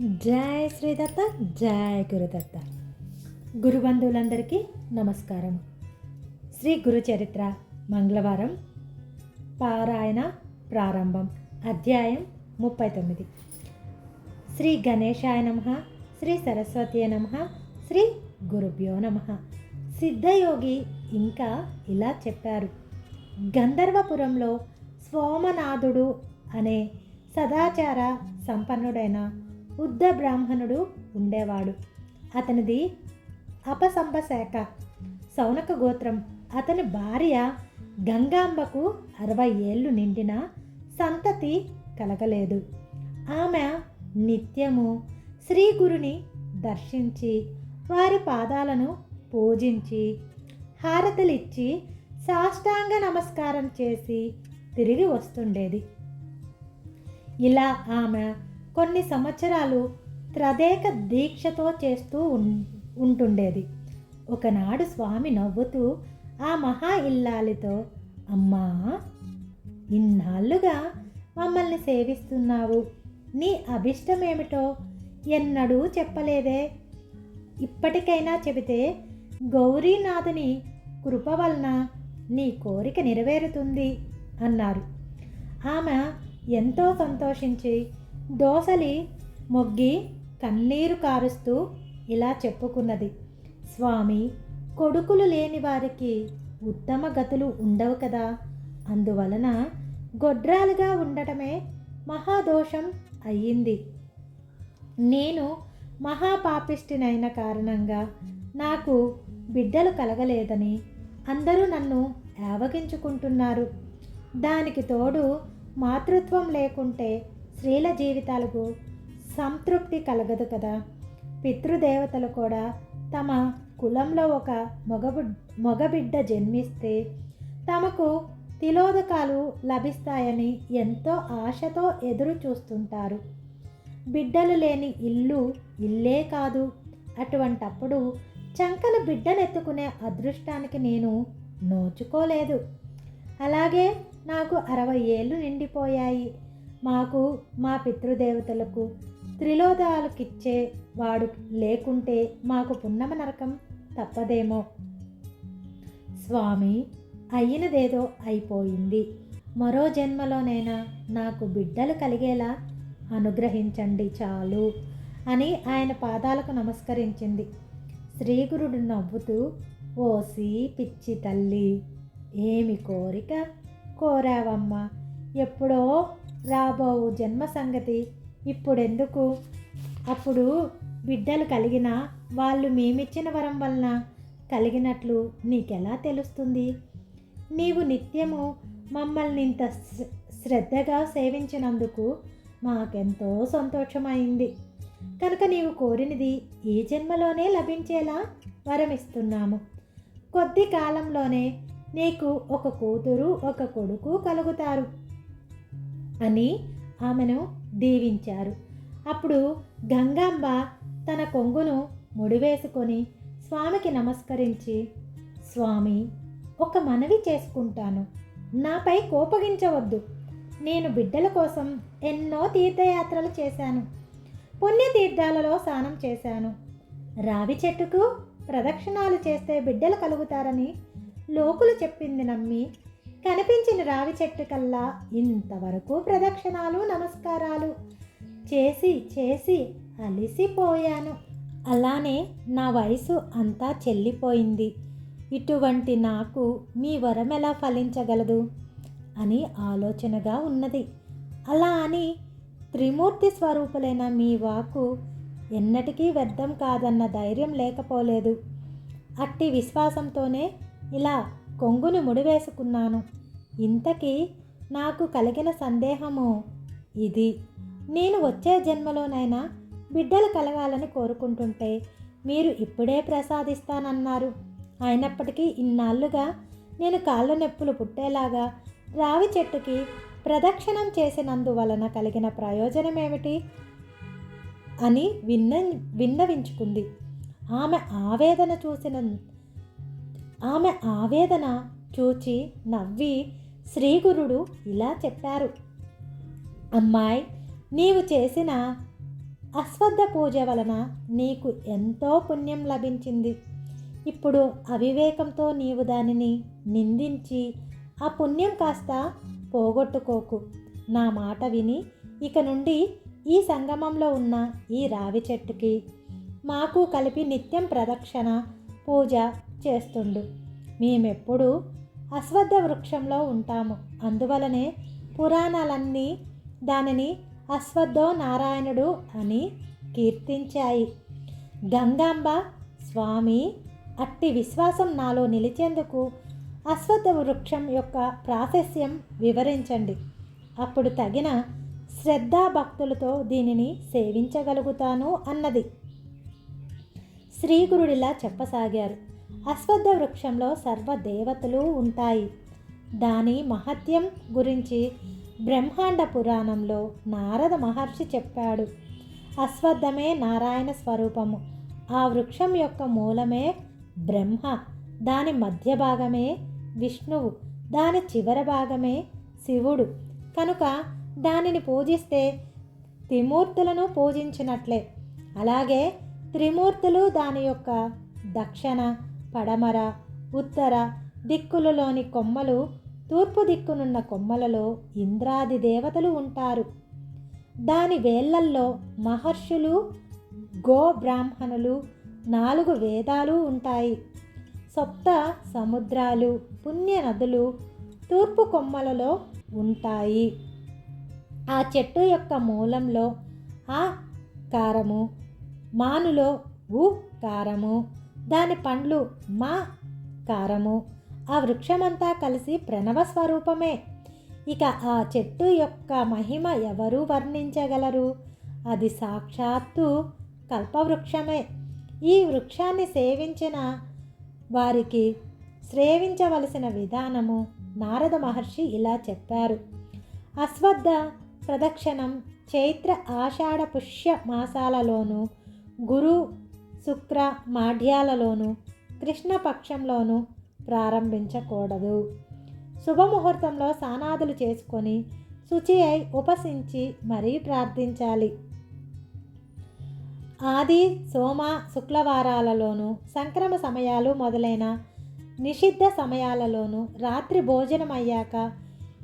జై శ్రీదత్త జై గురుదత్త. గురుబంధువులందరికీ నమస్కారం. శ్రీ గురు చరిత్ర మంగళవారం పారాయణ ప్రారంభం అధ్యాయం ముప్పై తొమ్మిది. శ్రీ గణేశాయ నమ శ్రీ సరస్వతి నమ శ్రీ గురుభ్యో నమ. సిద్ధయోగి ఇంకా ఇలా చెప్పారు. గంధర్వపురంలో సోమనాథుడు అనే సదాచార సంపన్నుడైన ఉద్ద బ్రాహ్మణుడు ఉండేవాడు. అతనిది అపసంపశాఖ సౌనక గోత్రం. అతని భార్య గంగాంబకు అరవై ఏళ్ళు నిండిన సంతతి కలగలేదు. ఆమె నిత్యము శ్రీ గురుని దర్శించి వారి పాదాలను పూజించి హారతలిచ్చి సాష్టాంగ నమస్కారం చేసి తిరిగి వస్తుండేది. ఇలా ఆమె కొన్ని సంవత్సరాలు త్రదేక దీక్షతో చేస్తూ ఉంటుండేది. ఒకనాడు స్వామి నవ్వుతూ ఆ మహా ఇల్లాలితో అమ్మా ఇన్నాళ్ళుగా మమ్మల్ని సేవిస్తున్నావు. నీ అభిష్టమేమిటో ఎన్నడూ చెప్పలేదే. ఇప్పటికైనా చెబితే గౌరీనాథుని కృప వలన నీ కోరిక నెరవేరుతుంది అన్నారు. ఆమె ఎంతో సంతోషించి దోసలి మొగ్గి కన్నీరు కారుస్తూ ఇలా చెప్పుకున్నది. స్వామి కొడుకులు లేని వారికి ఉత్తమ గతులు ఉండవు కదా. అందువలన గొడ్రాలుగా ఉండటమే మహాదోషం అయ్యింది. నేను మహాపాపిష్టినైన కారణంగా నాకు బిడ్డలు కలగలేదని అందరూ నన్ను యావగించుకుంటున్నారు. దానికి తోడు మాతృత్వం లేకుంటే స్త్రీల జీవితాలకు సంతృప్తి కలగదు కదా. పితృదేవతలు కూడా తమ కులంలో ఒక మగబు మగబిడ్డ జన్మిస్తే తమకు తిలోదకాలు లభిస్తాయని ఎంతో ఆశతో ఎదురు చూస్తుంటారు. బిడ్డలు లేని ఇల్లు ఇల్లే కాదు. అటువంటప్పుడు చంకల బిడ్డనెత్తుకునే అదృష్టానికి నేను నోచుకోలేదు. అలాగే నాకు అరవై ఏళ్ళు నిండిపోయాయి. మాకు మా పితృదేవతలకు త్రిలోదాలకిచ్చే వాడు లేకుంటే మాకు పున్నమ నరకం తప్పదేమో. స్వామి అయినదేదో అయిపోయింది. మరో జన్మలోనైనా నాకు బిడ్డలు కలిగేలా అనుగ్రహించండి చాలు అని ఆయన పాదాలకు నమస్కరించింది. శ్రీగురుడు నవ్వుతూ ఓసి పిచ్చి తల్లి ఏమి కోరిక కోరావమ్మా? ఎప్పుడో రాబోవు జన్మ సంగతి ఇప్పుడెందుకు? అప్పుడు బిడ్డలు కలిగిన వాళ్ళు మేమిచ్చిన వరం వలన కలిగినట్లు నీకెలా తెలుస్తుంది? నీవు నిత్యము మమ్మల్ని ఇంత శ్రద్ధగా సేవించినందుకు మాకెంతో సంతోషమైంది. కనుక నీవు కోరినది ఈ జన్మలోనే లభించేలా వరమిస్తున్నాము. కొద్ది కాలంలోనే నీకు ఒక కూతురు ఒక కొడుకు కలుగుతారు. అని ఆమెను దీవించారు. అప్పుడు గంగాంబ తన కొంగును ముడివేసుకొని స్వామికి నమస్కరించి స్వామి ఒక మనవి చేసుకుంటాను. నాపై కోపగించవద్దు. నేను బిడ్డల కోసం ఎన్నో తీర్థయాత్రలు చేశాను. పుణ్యతీర్థాలలో స్నానం చేశాను. రావి చెట్టుకు ప్రదక్షిణాలు చేస్తే బిడ్డలు కలుగుతారని లోకులు చెప్పింది నమ్మి కనిపించిన రావి చెట్టు కల్లా ఇంతవరకు ప్రదక్షిణాలు నమస్కారాలు. చేసి చేసి అలిసిపోయాను. అలానే నా వయసు అంతా చెల్లిపోయింది. ఇటువంటి నాకు మీ వరం ఎలా ఫలించగలదు? అని ఆలోచనగా ఉన్నది. అలా అని త్రిమూర్తి స్వరూపులైన మీ వాకు ఎన్నటికీ వ్యర్థం కాదన్న ధైర్యం లేకపోలేదు. అట్టి విశ్వాసంతోనే ఇలా కొంగును ముడివేసుకున్నాను. ఇంతకీ నాకు కలిగిన సందేహము ఇది. నేను వచ్చే జన్మలోనైనా బిడ్డలు కలగాలని కోరుకుంటుంటే మీరు ఇప్పుడే ప్రసాదిస్తానన్నారు. అయినప్పటికీ ఇన్నాళ్ళుగా నేను కాళ్ళ నొప్పులు పుట్టేలాగా రావి చెట్టుకి ప్రదక్షిణం చేసినందువలన కలిగిన ప్రయోజనం ఏమిటి అని విన్న విన్నవించుకుంది. ఆమె ఆవేదన చూసిన ఆమె ఆవేదన చూచి నవ్వి శ్రీగురుడు ఇలా చెప్పారు. అమ్మాయి నీవు చేసిన అశ్వద్ధ పూజ వలన నీకు ఎంతో పుణ్యం లభించింది. ఇప్పుడు అవివేకంతో నీవు దానిని నిందించి ఆ పుణ్యం కాస్త పోగొట్టుకోకు. నా మాట విని ఇక నుండి ఈ సంగమంలో ఉన్న ఈ రావి చెట్టుకి మాకు కలిపి నిత్యం ప్రదక్షిణ పూజ చేస్తుండు. మేమెప్పుడు అశ్వద్ధ వృక్షంలో ఉంటాము. అందువలనే పురాణాలన్నీ దానిని అశ్వద్ధో నారాయణుడు అని కీర్తించాయి. గంగాంబ స్వామి అట్టి విశ్వాసం నాలో నిలిచేందుకు అశ్వత్థ వృక్షం యొక్క ప్రాశస్యం వివరించండి. అప్పుడు తగిన శ్రద్ధాభక్తులతో దీనిని సేవించగలుగుతాను అన్నది. శ్రీగురుడిలా చెప్పసాగారు. అశ్వత్థ వృక్షంలో సర్వ దేవతలు ఉంటాయి. దాని మహత్యం గురించి బ్రహ్మాండ పురాణంలో నారద మహర్షి చెప్పాడు. అశ్వత్థమే నారాయణ స్వరూపము. ఆ వృక్షం యొక్క మూలమే బ్రహ్మ. దాని మధ్య భాగమే విష్ణువు. దాని చివర భాగమే శివుడు. కనుక దానిని పూజిస్తే త్రిమూర్తులను పూజించినట్లే. అలాగే త్రిమూర్తులు దాని యొక్క దక్షిణ పడమర ఉత్తర దిక్కులలోని కొమ్మలు తూర్పు దిక్కునున్న కొమ్మలలో ఇంద్రాది దేవతలు ఉంటారు. దాని వేళ్ళల్లో మహర్షులు గో బ్రాహ్మణులు నాలుగు వేదాలు ఉంటాయి. సప్త సముద్రాలు పుణ్య నదులు తూర్పు కొమ్మలలో ఉంటాయి. ఆ చెట్టు యొక్క మూలంలో ఆ కారము మానులో ఉ కారము దాని పండ్లు మా కారము. ఆ వృక్షమంతా కలిసి ప్రణవ స్వరూపమే. ఇక ఆ చెట్టు యొక్క మహిమ ఎవరు వర్ణించగలరు? అది సాక్షాత్తు కల్పవృక్షమే. ఈ వృక్షాన్ని సేవించిన వారికి శ్రేవించవలసిన విధానము నారద మహర్షి ఇలా చెప్పారు. అశ్వద్ధ ప్రదక్షిణం చైత్ర ఆషాఢ పుష్య మాసాలలోను గురు శుక్ర మాఢ్యాలలోను కృష్ణపక్షంలోను ప్రారంభించకూడదు. శుభముహూర్తంలో సానాదులు చేసుకొని శుచి అయి ఉపసించి మరీ ప్రార్థించాలి. ఆది సోమ శుక్లవారాలలోనూ సంక్రమ సమయాలు మొదలైన నిషిద్ధ సమయాలలోనూ రాత్రి భోజనం అయ్యాక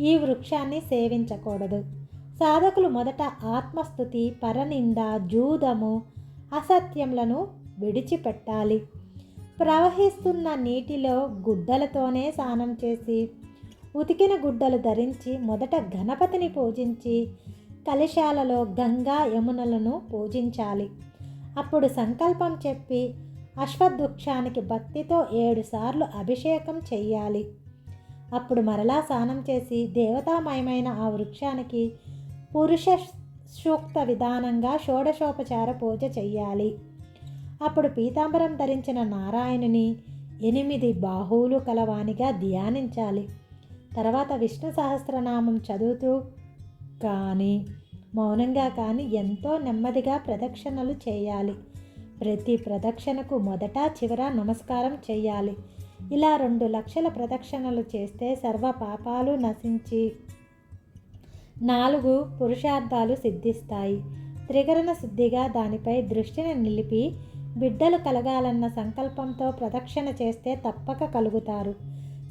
ఈ వృక్షాన్ని సేవించకూడదు. సాధకులు మొదట ఆత్మస్థుతి పరనింద జూదము అసత్యములను విడిచిపెట్టాలి. ప్రవహిస్తున్న నీటిలో గుడ్డలతోనే స్నానం చేసి ఉతికిన గుడ్డలు ధరించి మొదట గణపతిని పూజించి కలశాలలో గంగా యమునలను పూజించాలి. అప్పుడు సంకల్పం చెప్పి అశ్వద్వృక్షానికి భక్తితో ఏడుసార్లు అభిషేకం చెయ్యాలి. అప్పుడు మరలా స్నానం చేసి దేవతామయమైన ఆ వృక్షానికి పురుష సూక్త విధానంగా షోడశోపచార పూజ చెయ్యాలి. అప్పుడు పీతాంబరం ధరించిన నారాయణుని ఎనిమిది బాహువులు కలవానిగా ధ్యానించాలి. తర్వాత విష్ణు సహస్రనామం చదువుతూ కానీ మౌనంగా కానీ ఎంతో నెమ్మదిగా ప్రదక్షిణలు చేయాలి. ప్రతి ప్రదక్షిణకు మొదట చివర నమస్కారం చేయాలి. ఇలా రెండు లక్షల ప్రదక్షిణలు చేస్తే సర్వ పాపాలు నశించి నాలుగు పురుషార్థాలు సిద్ధిస్తాయి. త్రికరణ శుద్ధిగా దానిపై దృష్టిని నిలిపి బిడ్డలు కలగాలన్న సంకల్పంతో ప్రదక్షిణ చేస్తే తప్పక కలుగుతారు.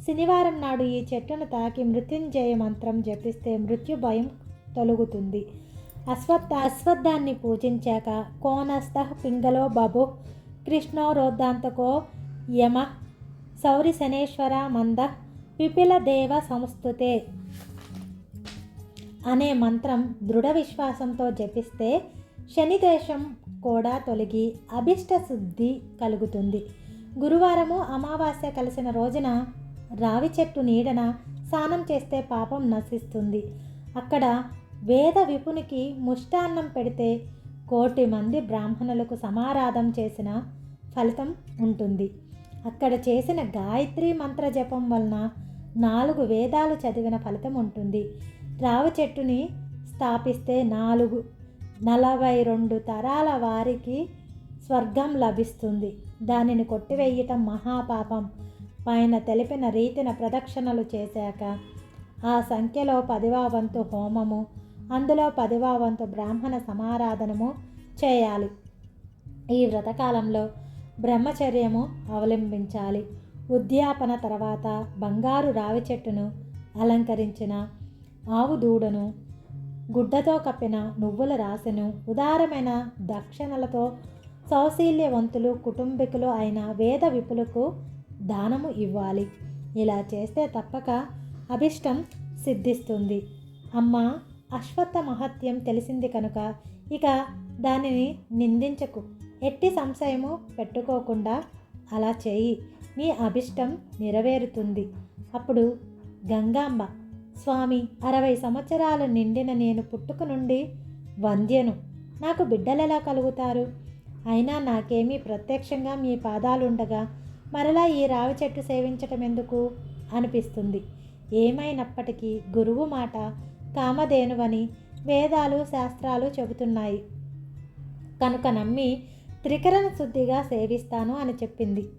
శనివారం నాడు ఈ చెట్టును తాకి మృత్యుంజయ మంత్రం జపిస్తే మృత్యు భయం తొలగుతుంది. అశ్వత్థ అశ్వత్థాన్ని పూజించాక కోనస్థ పింగలో బబు కృష్ణో రోద్ధాంతకో యమ సౌరి శనేశ్వర మంద పిపిల దేవ సంస్థుతే అనే మంత్రం దృఢ విశ్వాసంతో జపిస్తే శనిదేశం కూడా తొలగి అభిష్ట శుద్ధి కలుగుతుంది. గురువారము అమావాస్య కలిసిన రోజున రావి చెట్టు నీడన స్నానం చేస్తే పాపం నశిస్తుంది. అక్కడ వేద విపునికి ముష్టాన్నం పెడితే కోటి మంది బ్రాహ్మణులకు సమారాధం చేసిన ఫలితం ఉంటుంది. అక్కడ చేసిన గాయత్రి మంత్ర జపం వలన నాలుగు వేదాలు చదివిన ఫలితం ఉంటుంది. రావి చెట్టుని స్థాపిస్తే నాలుగు నలభై రెండు తరాల వారికి స్వర్గం లభిస్తుంది. దానిని కొట్టివేయటం మహాపాపం. పైన తెలిపిన రీతిన ప్రదక్షిణలు చేశాక ఆ సంఖ్యలో పదివావంతు హోమము అందులో పదివావంతు బ్రాహ్మణ సమారాధనము చేయాలి. ఈ వ్రతకాలంలో బ్రహ్మచర్యము అవలంబించాలి. ఉద్యాపన తర్వాత బంగారు రావి చెట్టును అలంకరించిన ఆవు దూడను గుడ్డతో కప్పిన నువ్వుల రాశిను ఉదారమైన దక్షిణలతో సౌశీల్యవంతులు కుటుంబీకులు అయిన వేద విపులకు దానము ఇవ్వాలి. ఇలా చేస్తే తప్పక అభిష్టం సిద్ధిస్తుంది. అమ్మ అశ్వత్థ మహత్యం తెలిసింది కనుక ఇక దానిని నిందించకు. ఎట్టి సంశయము పెట్టుకోకుండా అలా చేయి. నీ అభిష్టం నెరవేరుతుంది. అప్పుడు గంగాంబ స్వామి అరవై సంవత్సరాలు నిండిన నేను పుట్టుక నుండి వంద్యను. నాకు బిడ్డలెలా కలుగుతారు? అయినా నాకేమీ ప్రత్యక్షంగా మీ పాదాలుండగా మరలా ఈ రావి చెట్టు సేవించటం ఎందుకు అనిపిస్తుంది. ఏమైనప్పటికీ గురువు మాట కామధేనువని వేదాలు శాస్త్రాలు చెబుతున్నాయి. కనుక నమ్మి త్రికరణ శుద్ధిగా సేవిస్తాను అని చెప్పింది.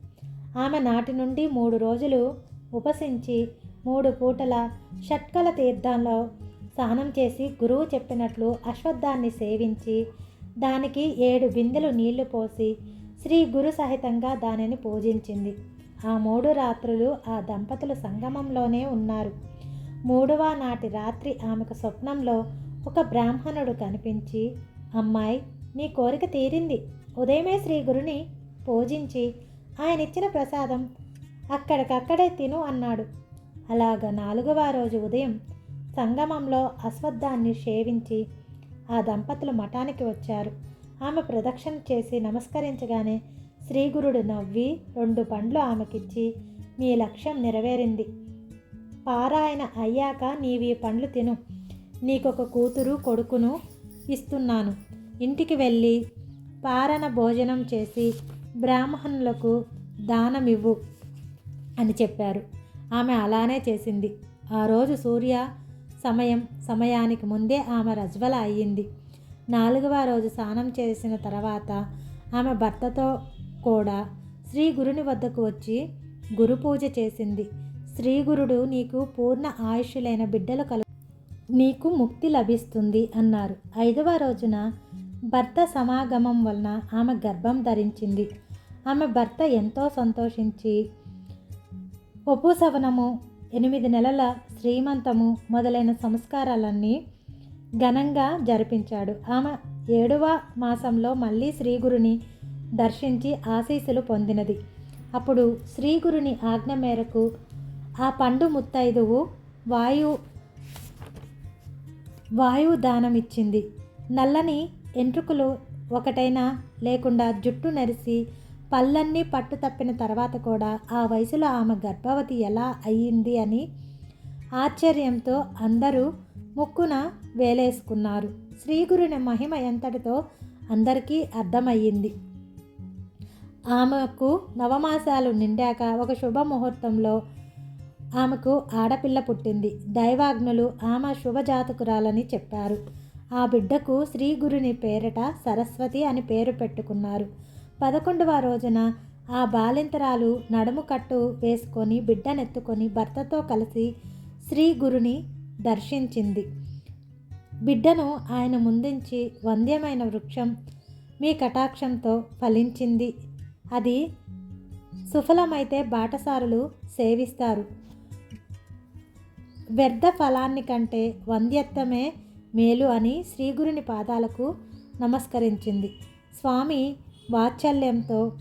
ఆమె నాటి నుండి మూడు రోజులు ఉపసించి మూడు పూటల షట్కల తీర్థంలో స్నానం చేసి గురువు చెప్పినట్లు అశ్వత్థాన్ని సేవించి దానికి ఏడు బిందెలు నీళ్ళు పోసి శ్రీ గురు సహితంగా దానిని పూజించింది. ఆ మూడు రాత్రులు ఆ దంపతులు సంగమంలోనే ఉన్నారు. మూడవ నాటి రాత్రి ఆమెకు స్వప్నంలో ఒక బ్రాహ్మణుడు కనిపించి అమ్మాయి నీ కోరిక తీరింది. ఉదయమే శ్రీ గురుని పూజించి ఆయన ఇచ్చిన ప్రసాదం అక్కడికక్కడే తిను అన్నాడు. అలాగ నాలుగవ రోజు ఉదయం సంగమంలో అశ్వత్థాన్ని సేవించి ఆ దంపతులు మఠానికి వచ్చారు. ఆమె ప్రదక్షిణ చేసి నమస్కరించగానే శ్రీగురుడు నవ్వి రెండు పండ్లు ఆమెకిచ్చి మీ లక్ష్యం నెరవేరింది. పారాయణ అయ్యాక నీవి పండ్లు తిను. నీకొక కూతురు కొడుకును ఇస్తున్నాను. ఇంటికి వెళ్ళి పారణ భోజనం చేసి బ్రాహ్మణులకు దానమివ్వు అని చెప్పారు. ఆమె అలానే చేసింది. ఆ రోజు సూర్య సమయం సమయానికి ముందే ఆమె రజ్వల అయ్యింది. నాలుగవ రోజు స్నానం చేసిన తర్వాత ఆమె భర్తతో కూడా శ్రీ గురుని వద్దకు వచ్చి గురు పూజ చేసింది. శ్రీ గురుడు నీకు పూర్ణ ఆయుష్యులైన బిడ్డలు కలు నీకు ముక్తి లభిస్తుంది అన్నారు. ఐదవ రోజున భర్త సమాగమం వలన ఆమె గర్భం ధరించింది. ఆమె భర్త ఎంతో సంతోషించి ఉపసవనము ఎనిమిది నెలల శ్రీమంతము మొదలైన సంస్కారాలన్నీ ఘనంగా జరిపించాడు. ఆమె ఏడవ మాసంలో మళ్ళీ శ్రీగురుని దర్శించి ఆశీస్సులు పొందినది. అప్పుడు శ్రీగురుని ఆజ్ఞ మేరకు ఆ పండు ముత్తైదువు వాయు వాయువు దానమిచ్చింది. నల్లని ఎంట్రుకలు ఒకటైనా లేకుండా జుట్టు నరిసి పళ్ళన్నీ పట్టు తప్పిన తర్వాత కూడా ఆ వయసులో ఆమె గర్భవతి ఎలా అయ్యింది అని ఆశ్చర్యంతో అందరూ ముక్కున వేలేసుకున్నారు. శ్రీగురుని మహిమ ఎంతటితో అందరికీ అర్థమయ్యింది. ఆమెకు నవమాసాలు నిండాక ఒక శుభముహూర్తంలో ఆమెకు ఆడపిల్ల పుట్టింది. దైవాగ్నులు ఆమె శుభజాతకురాలని చెప్పారు. ఆ బిడ్డకు శ్రీగురుని పేరిట సరస్వతి అని పేరు పెట్టుకున్నారు. పదకొండవ రోజున ఆ బాలింతరాలు నడుము కట్టు వేసుకొని బిడ్డనెత్తుకొని భర్తతో కలిసి శ్రీ గురుని దర్శించింది. బిడ్డను ఆయన ముందుంచి వంద్యమైన వృక్షం మీ కటాక్షంతో ఫలించింది. అది సుఫలమైతే బాటసారులు సేవిస్తారు. వ్యర్థ ఫలాన్ని కంటే వంద్యత్వమే మేలు అని శ్రీగురుని పాదాలకు నమస్కరించింది. స్వామి వాత్సల్యంతో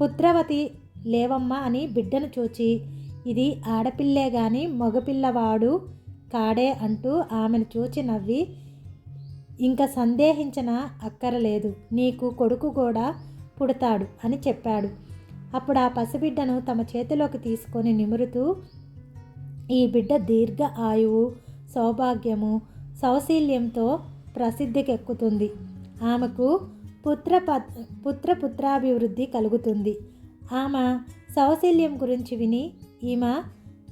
పుత్రవతి లేవమ్మ అని బిడ్డను చూచి ఇది ఆడపిల్లే గాని మగపిల్లవాడు కాడే అంటూ ఆమెను చూచి నవ్వి ఇంకా సందేహించిన అక్కరలేదు నీకు కొడుకు కూడా పుడతాడు అని చెప్పాడు. అప్పుడు ఆ పసిబిడ్డను తమ చేతిలోకి తీసుకొని నిమురుతూ ఈ బిడ్డ దీర్ఘ ఆయువు సౌభాగ్యము సౌశీల్యంతో ప్రసిద్ధికెక్కుతుంది. ఆమెకు పుత్ర పుత్ర పుత్రాభివృద్ధి కలుగుతుంది. ఆమె సౌశల్యం గురించి విని ఈమె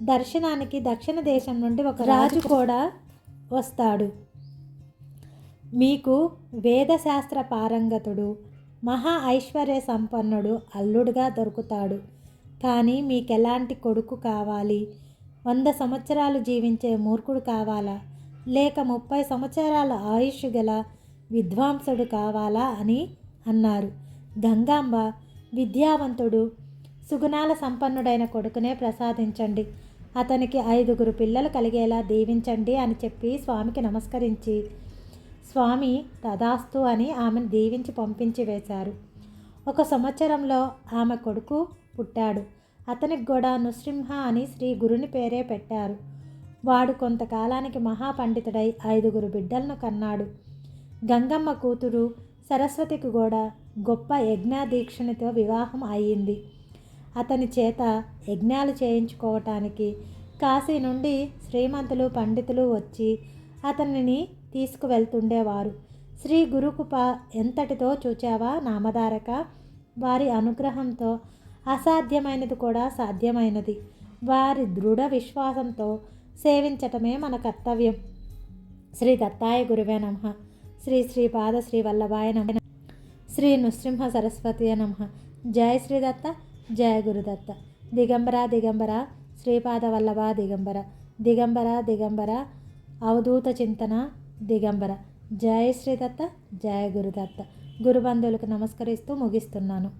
దర్శనానికి దక్షిణ దేశం నుండి ఒక రాజు కూడా వస్తాడు. మీకు వేదశాస్త్ర పారంగతుడు మహా ఐశ్వర్య సంపన్నుడు అల్లుడుగా దొరుకుతాడు. కానీ మీకెలాంటి కొడుకు కావాలి? వంద సంవత్సరాలు జీవించే మూర్ఖుడు కావాలా? లేక ముప్పై సంవత్సరాల ఆయుష్ గల విద్వాంసుడు కావాలా అని అన్నారు. గంగాంబ విద్యావంతుడు సుగుణాల సంపన్నుడైన కొడుకునే ప్రసాదించండి. అతనికి ఐదుగురు పిల్లలు కలిగేలా దీవించండి అని చెప్పి స్వామికి నమస్కరించి స్వామి తదాస్తు అని ఆమెను దీవించి పంపించి వేశారు. ఒక సంవత్సరంలో ఆమె కొడుకు పుట్టాడు. అతనికి కూడా నృసింహ అని శ్రీ గురుని పేరే పెట్టారు. వాడు కొంతకాలానికి మహాపండితుడై ఐదుగురు బిడ్డలను కన్నాడు. గంగమ్మ కూతురు సరస్వతికి కూడా గొప్ప యజ్ఞాదీక్షణతో వివాహం అయ్యింది అతని చేత యజ్ఞాలు చేయించుకోవటానికి కాశీ నుండి శ్రీమంతులు పండితులు వచ్చి అతనిని తీసుకువెళ్తుండేవారు. శ్రీ గురుకుప ఎంతటితో చూచావా నామధారక? వారి అనుగ్రహంతో అసాధ్యమైనది కూడా సాధ్యమైనది. వారి దృఢ విశ్వాసంతో సేవించటమే మన కర్తవ్యం. శ్రీ దత్తాయ గురువే నమ. శ్రీ శ్రీపాద శ్రీ వల్లభాయ నమ. శ్రీ నృసింహ సరస్వతి నమ. జయ శ్రీదత్త జయ గురుదత్త దిగంబర దిగంబర శ్రీపాద వల్లభ దిగంబర. దిగంబర దిగంబర అవధూత చింతన దిగంబర. జయ శ్రీదత్త జయ గురుదత్త గురుబంధువులకు నమస్కరిస్తూ ముగిస్తున్నాను.